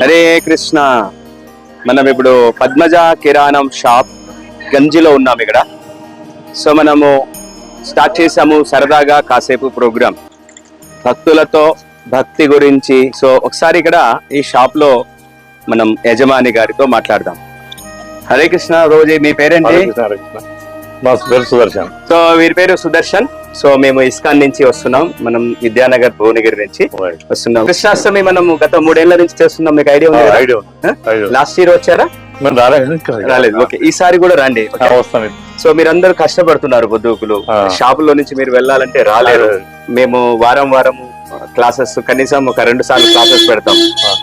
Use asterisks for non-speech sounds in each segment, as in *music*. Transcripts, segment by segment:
హరే కృష్ణ. మనం ఇప్పుడు పద్మజ కిరాణం షాప్ గంజిలో ఉన్నాం ఇక్కడ. సో మనము స్టార్ట్ చేసాము సరదాగా కాసేపు ప్రోగ్రామ్ భక్తులతో భక్తి గురించి సో ఒకసారి ఇక్కడ ఈ షాప్లో మనం యజమాని గారితో మాట్లాడదాం. హరే కృష్ణ రోజు మీ పేరేంటి? పేరు సుదర్శన్. సో వీరి పేరు సుదర్శన్. సో మేము ఇస్కాన్ నుంచి వస్తున్నాం. మనం విద్యానగర్ భువనగిరి నుంచి వస్తున్నాం. కృష్ణాష్టమి మనం గత మూడేళ్ళ నుంచి చేస్తున్నాం. మీకు ఐడియా ఉంది. లాస్ట్ ఇయర్ వచ్చారా? రాలేదు. రాలేదు. ఓకే. ఈసారి కూడా రండి. సో మీరందరూ కష్టపడుతున్నారు పొద్దుకులు ఆ. షాపులో నుంచి మీరు వెళ్ళాలంటే రాలేరు. మేము వారం వారం క్లాసెస్ కనీసం ఒక రెండు సార్లు క్లాసెస్ పెడతాం.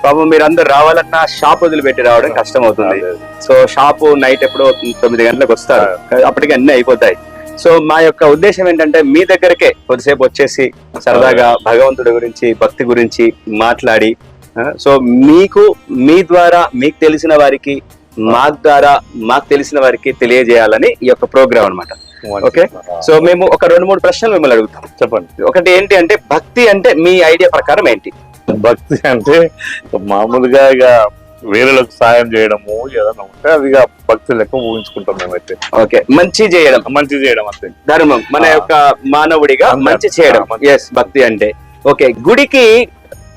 పాపం మీరు అందరు రావాలన్నా షాప్ వదిలిపెట్టి రావడం కష్టం అవుతుంది రాలేదు. సో షాపు నైట్ ఎప్పుడో తొమ్మిది గంటలకు వస్తారు. అప్పటికి అన్ని అయిపోతాయి. సో మా యొక్క ఉద్దేశం ఏంటంటే మీ దగ్గరకే కొద్దిసేపు వచ్చేసి సరదాగా భగవంతుడి గురించి భక్తి గురించి మాట్లాడి సో మీకు మీ ద్వారా మీకు తెలిసిన వారికి మా ద్వారా మాకు తెలిసిన వారికి తెలియజేయాలని ఈ యొక్క ప్రోగ్రామ్ అన్నమాట. మంచి ఓకే. సో మేము ఒక రెండు మూడు ప్రశ్నలు మిమ్మల్ని అడుగుతాం. చెప్పండి. ఒకటి ఏంటి అంటే భక్తి అంటే మీ ఐడియా ప్రకారం ఏంటి? భక్తి అంటే మామూలుగా ఇక వేరేలకు సాయం చేయడము ఏదైనా ఉంటే అది ఇక భక్తి లెక్క ఊహించుకుంటాం మేమైతే. ఓకే మంచి చేయడం. మంచి చేయడం అంతే. ధర్మం మన. యొక్క మానవుడిగా. మంచి చేయడం. ఎస్ భక్తి అంటే. ఓకే గుడికి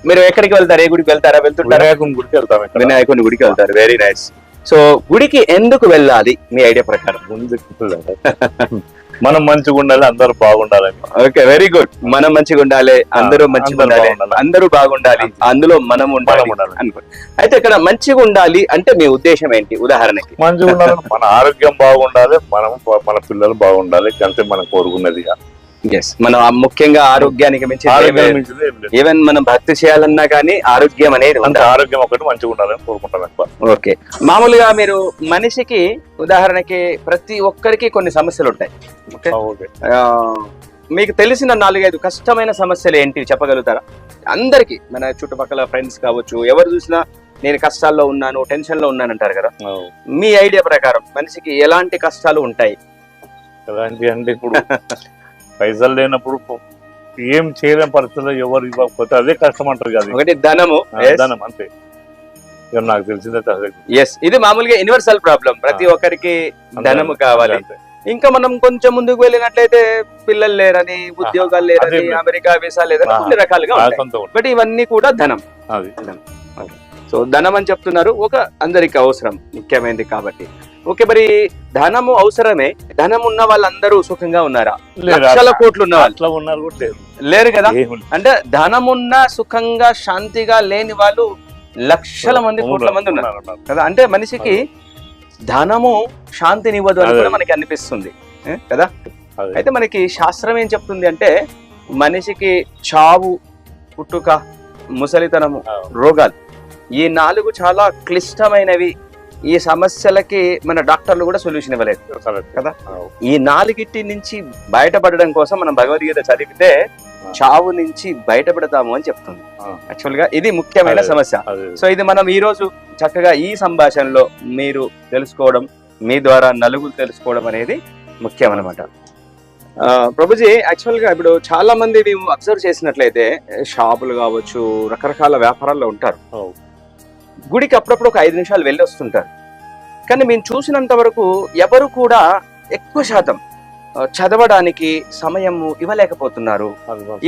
మీరు ఎక్కడికి వెళ్తారు? ఏ గుడికి వెళ్తారా? వెళ్తుంటారా? వినాయకుని గుడికి వెళ్తాం వినాయకుని గుడికి వెళ్తారు. వెరీ నైస్ సో గుడికి ఎందుకు వెళ్ళాలి? మీ ఐడియా ప్రకారం. ముందుకు *laughs* మనం మంచిగా ఉండాలి అందరూ బాగుండాలని ఓకే వెరీ గుడ్ మనం మంచిగా ఉండాలి అందరూ మంచిగా ఉండాలి బాగుండాలి. అందరూ బాగుండాలి అందులో మనం ఉండాలి. అనుకో అయితే ఇక్కడ మంచిగా ఉండాలి అంటే మీ ఉద్దేశం ఏంటి ఉదాహరణకి మంచిగా ఉండాలి మన ఆరోగ్యం బాగుండాలి మనం మన పిల్లలు బాగుండాలి అంతే మనం కోరుకున్నది ఇక. ఎస్ మనం ముఖ్యంగా ఆరోగ్యానికి మించి. ఈవెన్ మనం భక్తి చేయాలన్నా కానీ ఆరోగ్యం అనేది ఆరోగ్యం ఒకటి మంచిగా ఉండాలని కోరుకుంటాను ఓకే మామూలుగా మీరు మనిషికి ఉదాహరణకి ప్రతి ఒక్కరికి కొన్ని సమస్యలు ఉంటాయి. ఓకే ఆ, మీకు తెలిసిన నాలుగైదు కష్టమైన సమస్యలు ఏంటి చెప్పగలుగుతారా? అందరికి మన చుట్టుపక్కల ఫ్రెండ్స్ కావచ్చు ఎవరు చూసినా నేను కష్టాల్లో ఉన్నాను టెన్షన్లో ఉన్నాను అంటారు కదా? ఆ, మీ ఐడియా ప్రకారం మనిషికి ఎలాంటి కష్టాలు ఉంటాయి? ఎలాంటి అంటే ఇప్పుడు *laughs* పైసలు లేనప్పుడు ఏం చేయలేని పరిస్థితుల్లో ఎవరు ఇవ్వకపోతే అదే కష్టం అంటారు కదా. ఒకటి ధనము. ధనం అంతే. నాకు తెలిసిందైతే అదే. ఎస్ ఇది మామూలుగా యూనివర్సల్ ప్రాబ్లం ప్రతి. ఒక్కరికి ధనము కావాలి. ఇంకా మనం కొంచెం ముందుకు వెళ్ళినట్లయితే పిల్లలు లేరని ఉద్యోగాలు లేరని. అమెరికా వీసా లేదని. కొన్ని రకాలుగా. బట్ ఇవన్నీ కూడా ధనం. సో ధనం అని చెప్తున్నారు. ఒక అందరికి అవసరం. ముఖ్యమైనది కాబట్టి. ఓకే మరి ధనము అవసరమే ధనం ఉన్న వాళ్ళందరూ సుఖంగా ఉన్నారా లక్షల కోట్లు ఉన్న వాళ్ళు ఉన్నారు కూడా లేరు లేరు కదా. అంటే ధనమున్న సుఖంగా శాంతిగా లేని వాళ్ళు లక్షల మంది కోట్ల మంది ఉన్నారు. కదా అంటే మనిషికి ధనము శాంతినివ్వదు అని. కూడా మనకి అనిపిస్తుంది? కదా. అయితే మనకి శాస్త్రం ఏం చెప్తుంది అంటే మనిషికి చావు పుట్టుక ముసలితనము రోగాలు ఈ నాలుగు చాలా క్లిష్టమైనవి ఈ సమస్యలకి మన డాక్టర్లు కూడా సొల్యూషన్ ఇవ్వలేదు. కదా? ఈ నాలుగిటి నుంచి బయటపడడం కోసం మనం భగవద్గీత చదివితే చావు నుంచి బయటపడతాము అని చెప్తుంది. యాక్చువల్గా ఇది ముఖ్యమైన. సమస్య. సో ఇది మనం ఈ రోజు చక్కగా ఈ సంభాషణలో మీరు తెలుసుకోవడం మీ ద్వారా నలుగురు తెలుసుకోవడం అనేది ముఖ్యం అనమాట ప్రభుజీ యాక్చువల్గా ఇప్పుడు చాలా మంది మేము అబ్జర్వ్ చేసినట్లయితే షాపులు కావచ్చు రకరకాల వ్యాపారాల్లో ఉంటారు. గుడికి అప్పుడప్పుడు ఒక ఐదు నిమిషాలు వెళ్ళి వస్తుంటారు. కానీ మేము చూసినంత వరకు ఎవరు కూడా ఎక్కువ శాతం చదవడానికి సమయం ఇవ్వలేకపోతున్నారు.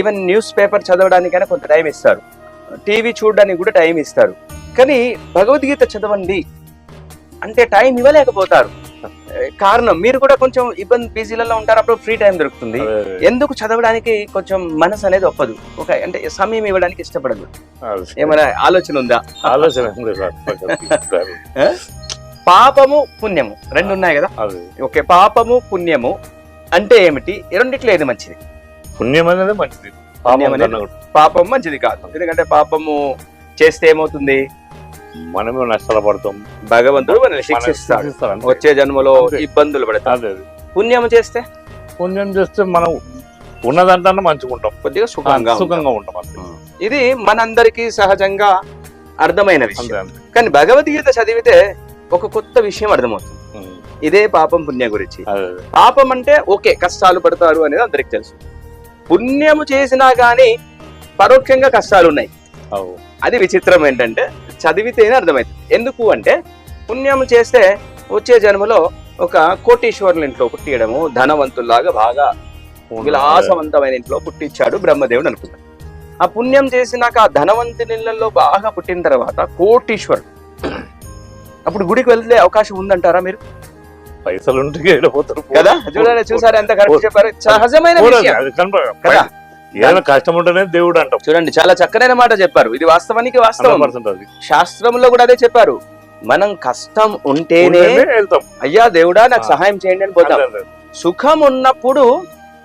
ఈవెన్ న్యూస్ పేపర్ చదవడానికైనా కొంత టైం ఇస్తారు. టీవీ చూడడానికి కూడా టైం ఇస్తారు. కానీ భగవద్గీత చదవండి అంటే టైం ఇవ్వలేకపోతారు. కారణం మీరు కూడా కొంచెం ఇబ్బంది బిజీలలో ఉంటారు అప్పుడు ఫ్రీ టైం దొరుకుతుంది. ఎందుకు చదవడానికి కొంచెం మనసు అనేది ఒప్పదు. ఒక అంటే సమయం ఇవ్వడానికి ఇష్టపడదు. ఏమైనా ఆలోచన ఉందా? ఆలోచన. *laughs* పాపము పుణ్యము. రెండు ఉన్నాయి కదా? ఓకే పాపము పుణ్యము అంటే ఏమిటి? రెండిట్లో ఏది మంచిది? పుణ్యం అనేది మంచిది. పాపం మంచిది కాదు. ఎందుకంటే పాపము చేస్తే ఏమవుతుంది? మనమే నష్టాలు పడతాం. భగవంతుడు మనల్ని శిక్షిస్తాడు. వచ్చే జన్మలో. ఇబ్బందులు పడతాం అదే అది. పుణ్యం చేస్తే పుణ్యం చేస్తే మనం ఉన్నదంటే మంచిగా ఉంటాం కొద్దిగా సుఖంగా. సుఖంగా ఉంటాం ఇది మనందరికీ సహజంగా అర్థమైన విషయం కానీ భగవద్గీత చదివితే ఒక కొత్త విషయం అర్థమవుతుంది. ఇదే పాపం పుణ్యం గురించి. పాపం అంటే ఓకే కష్టాలు పడతారు అనేది అందరికి తెలుసు పుణ్యము చేసినా గానీ పరోక్షంగా కష్టాలు ఉన్నాయి. అది విచిత్రం ఏంటంటే చదివితేనే అర్థమవుతుంది ఎందుకు అంటే పుణ్యం చేస్తే వచ్చే జన్మలో ఒక కోటీశ్వరుల ఇంట్లో పుట్టియడము ధనవంతుల్లాగా బాగా విలాసవంతమైన ఇంట్లో పుట్టించాడు బ్రహ్మదేవుడు అనుకున్నాడు ఆ పుణ్యం చేసినాక ఆ ధనవంతుని ఇళ్ళలో బాగా పుట్టిన తర్వాత కోటీశ్వరుడు. అప్పుడు గుడికి వెళ్తే అవకాశం ఉందంటారా మీరు? పైసలు ఉంటే కదా? చూడండి చూసారా ఎంత కరెక్ట్ చెప్పారు? సహజమైన కదా? ఏదైనా కష్టం ఉంటేనే దేవుడు అంటాం. చూడండి చాలా చక్కనైన మాట చెప్పారు. ఇది వాస్తవానికి వాస్తవం. 100% అది. శాస్త్రంలో కూడా అదే చెప్పారు. మనం కష్టం ఉంటేనే వెళ్తాం అయ్యా దేవుడా నాకు. సహాయం చేయండి అని పోతాం. సుఖం ఉన్నప్పుడు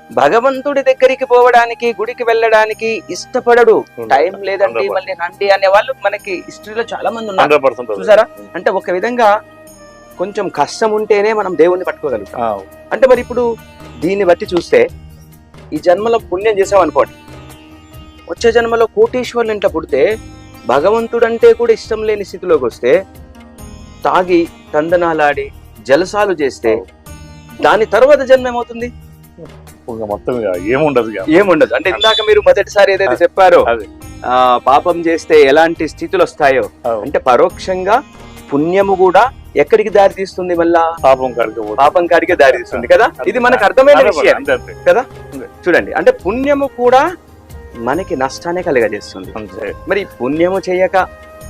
భగవంతుడి దగ్గరికి పోవడానికి గుడికి వెళ్ళడానికి ఇష్టపడడు టైం లేదండి 100%. మళ్ళీ రండి అనే వాళ్ళు మనకి హిస్టరీలో చాలా మంది ఉన్నారు 100% అది. చూసారా? అంటే ఒక విధంగా కొంచెం కష్టం ఉంటేనే మనం దేవుణ్ణి పట్టుకోగలుగుతాం అంటే మరి ఇప్పుడు దీన్ని బట్టి చూస్తే ఈ జన్మలో పుణ్యం చేసాం అనుకోండి వచ్చే జన్మలో కోటీశ్వరులు ఇంట్లో పుడితే భగవంతుడు అంటే కూడా ఇష్టం లేని స్థితిలోకి వస్తే తాగి తందనాలాడి జలసాలు చేస్తే దాని తర్వాత జన్మ ఏమవుతుంది మొత్తం ఏముండదు. ఏముండదు. అంటే ఇందాక మీరు మొదటిసారి ఏదైతే చెప్పారో పాపం చేస్తే ఎలాంటి స్థితులు వస్తాయో అంటే పరోక్షంగా పుణ్యము కూడా ఎక్కడికి దారి తీస్తుంది మళ్ళా? పాపం కాడికి. పాపం కాడికే దారి తీస్తుంది కదా? ఇది మనకు అర్థమైన విషయం. అంతే. చూడండి. అంటే పుణ్యము కూడా మనకి నష్టాన్ని కలగజేస్తుంది. మరి పుణ్యము చేయక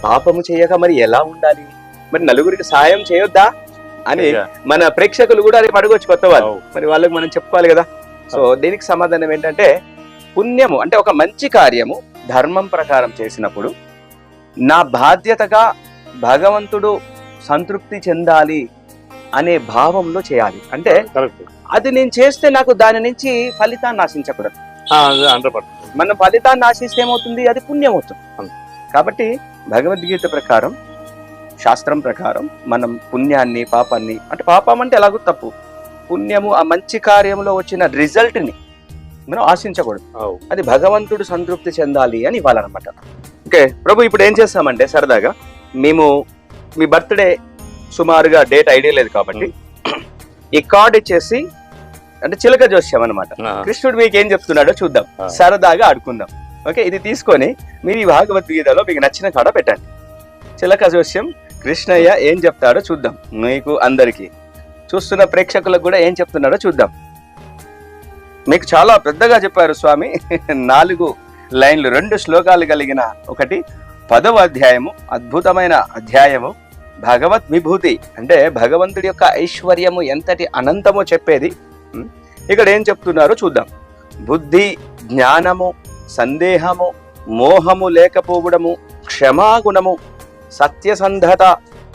పాపము చేయక మరి ఎలా ఉండాలి? మరి నలుగురికి సాయం చేయొద్దా అని మన ప్రేక్షకులు కూడా రేపు అడగొచ్చు కొత్త వాళ్ళు. మరి వాళ్ళకి మనం చెప్పుకోవాలి కదా సో దీనికి సమాధానం ఏంటంటే పుణ్యము అంటే ఒక మంచి కార్యము ధర్మం ప్రకారం చేసినప్పుడు నా బాధ్యతగా భగవంతుడు సంతృప్తి చెందాలి అనే భావంలో చేయాలి అంటే. అది నేను చేస్తే నాకు దాని నుంచి ఫలితాన్ని ఆశించకూడదు ఆ, అదే 100%. మన ఫలితాన్ని ఆశిస్తే ఏమవుతుంది అది పుణ్యం అవుతుంది. కాబట్టి భగవద్గీత ప్రకారం శాస్త్రం ప్రకారం మనం పుణ్యాన్ని పాపాన్ని అంటే పాపం అంటే ఎలాగో తప్పు. పుణ్యము ఆ మంచి కార్యంలో వచ్చిన రిజల్ట్ని మనం ఆశించకూడదు. అది భగవంతుడు సంతృప్తి చెందాలి అని ఇవ్వాలన్నమాట. ఓకే ప్రభు ఇప్పుడు ఏం చేస్తామంటే సరదాగా మేము మీ బర్త్డే సుమారుగా డేట్ ఐడియా లేదు కాబట్టి ఈ కార్డ్ ఇచ్చేసి అంటే చిలక జోస్యం అనమాట కృష్ణుడు మీకు ఏం చెప్తున్నాడో చూద్దాం. సరదాగా ఆడుకుందాం. ఓకే ఇది తీసుకొని మీరు ఈ భగవద్గీతలో మీకు నచ్చిన కాడ పెట్టండి. చిలక జోస్యం కృష్ణయ్య ఏం చెప్తాడో చూద్దాం. మీకు అందరికీ. చూస్తున్న ప్రేక్షకులకు కూడా ఏం చెప్తున్నాడో చూద్దాం. మీకు చాలా పెద్దగా చెప్పారు స్వామి. *laughs* నాలుగు లైన్లు రెండు శ్లోకాలు కలిగిన ఒకటి. పదవ అధ్యాయము అద్భుతమైన అధ్యాయము. భగవత్ విభూతి అంటే భగవంతుడి యొక్క ఐశ్వర్యము ఎంతటి అనంతమో చెప్పేది. ఇక్కడ ఏం చెప్తున్నారో చూద్దాం. బుద్ధి జ్ఞానము సందేహము మోహము లేకపోవడము క్షమాగుణము సత్యసంధత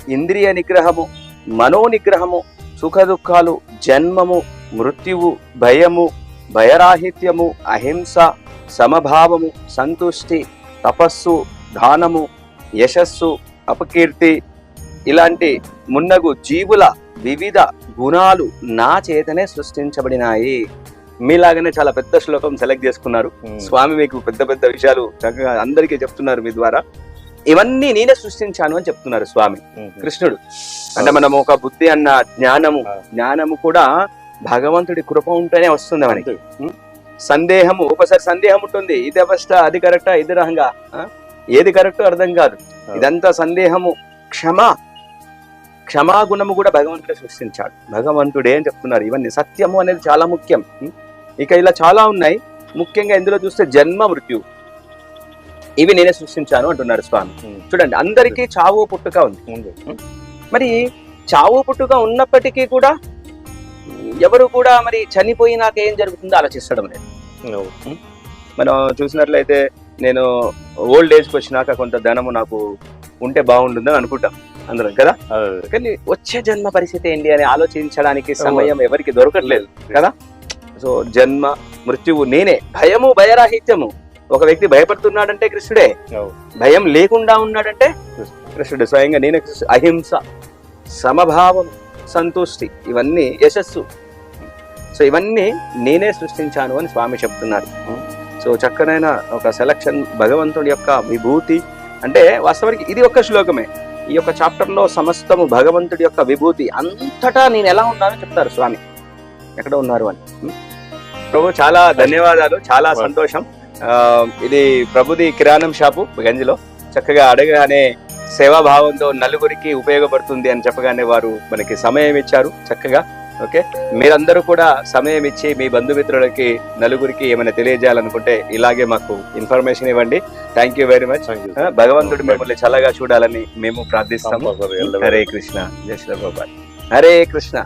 ఇంద్రియ నిగ్రహము మనో నిగ్రహము సుఖ దుఃఖాలు జన్మము మృత్యువు భయము భయరాహిత్యము అహింస సమభావము సంతుష్టి తపస్సు దానము యశస్సు అపకీర్తి ఇలాంటి మున్నగు జీవుల వివిధ గుణాలు నా చేతనే సృష్టించబడినాయి. మీలాగానే చాలా పెద్ద శ్లోకం సెలెక్ట్ చేసుకున్నారు. ఉమ్. స్వామి మీకు పెద్ద పెద్ద విషయాలు చక్కగా అందరికీ చెప్తున్నారు మీ ద్వారా. ఇవన్నీ నేనే సృష్టించాను అని చెప్తున్నారు స్వామి. కృష్ణుడు అంటే మనం ఒక బుద్ధి అన్న జ్ఞానము. జ్ఞానము కూడా భగవంతుడి కృప ఉంటేనే వస్తుంది మనకి. సందేహము ఒకసారి సందేహం ఉంటుంది ఇది అవస్థ అది కరెక్టా ఇది ఆ? ఏది కరెక్ట్ అర్థం కాదు. ఇదంతా సందేహము క్షమ క్షమాగుణము కూడా భగవంతుడే సృష్టించాడు భగవంతుడే అని చెప్తున్నారు ఇవన్నీ సత్యము అనేది చాలా ముఖ్యం? ఇక ఇలా చాలా ఉన్నాయి ముఖ్యంగా ఇందులో చూస్తే జన్మ మృత్యు ఇవి నేనే సృష్టించాను అంటున్నారు స్వామి. చూడండి అందరికీ చావు పుట్టుక ఉంది. మరి చావు పుట్టుక ఉన్నప్పటికీ కూడా ఎవరు కూడా మరి చనిపోయినాక ఏం జరుగుతుందో ఆలోచిస్తడం లేదు. మనం చూసినట్లయితే నేను ఓల్డ్ ఏజ్కి వచ్చినాక కొంత ధనము నాకు ఉంటే బాగుంటుందని అనుకుంటాం అందరం కదా. కానీ వచ్చే జన్మ పరిస్థితి ఏంటి అని ఆలోచించడానికి సమయం ఎవరికి దొరకట్లేదు కదా? సో జన్మ మృత్యువు నేనే. భయము భయరాహిత్యము. ఒక వ్యక్తి భయపడుతున్నాడంటే కృష్ణుడే. భయం లేకుండా ఉన్నాడంటే కృష్ణుడు. స్వయంగా నేనే. అహింస సమభావం సంతుష్టి ఇవన్నీ యశస్సు. సో ఇవన్నీ నేనే సృష్టించాను అని స్వామి చెప్తున్నారు. సో చక్కనైన ఒక సెలక్షన్ భగవంతుడి యొక్క విభూతి. అంటే వాస్తవానికి ఇది ఒక్క శ్లోకమే. ఈ యొక్క చాప్టర్లో సమస్తము భగవంతుడి యొక్క విభూతి అంతటా నేను ఎలా ఉన్నానో చెప్తారు స్వామి. ఎక్కడ ఉన్నారు అని? ప్రభు చాలా ధన్యవాదాలు చాలా సంతోషం. ఇది ప్రభుది కిరాణం షాపు గంజిలో. చక్కగా అడగగానే సేవాభావంతో నలుగురికి ఉపయోగపడుతుంది అని చెప్పగానే వారు మనకి సమయం ఇచ్చారు. చక్కగా ఓకే? మీరందరూ కూడా సమయం ఇచ్చి మీ బంధుమిత్రులకి నలుగురికి ఏమైనా తెలియజేయాలనుకుంటే ఇలాగే మాకు ఇన్ఫర్మేషన్ ఇవ్వండి. Thank you very much. భగవంతుడు మిమ్మల్ని చల్లగా చూడాలని మేము ప్రార్థిస్తాము. హరే కృష్ణ. జై శ్రీ. హరే కృష్ణ.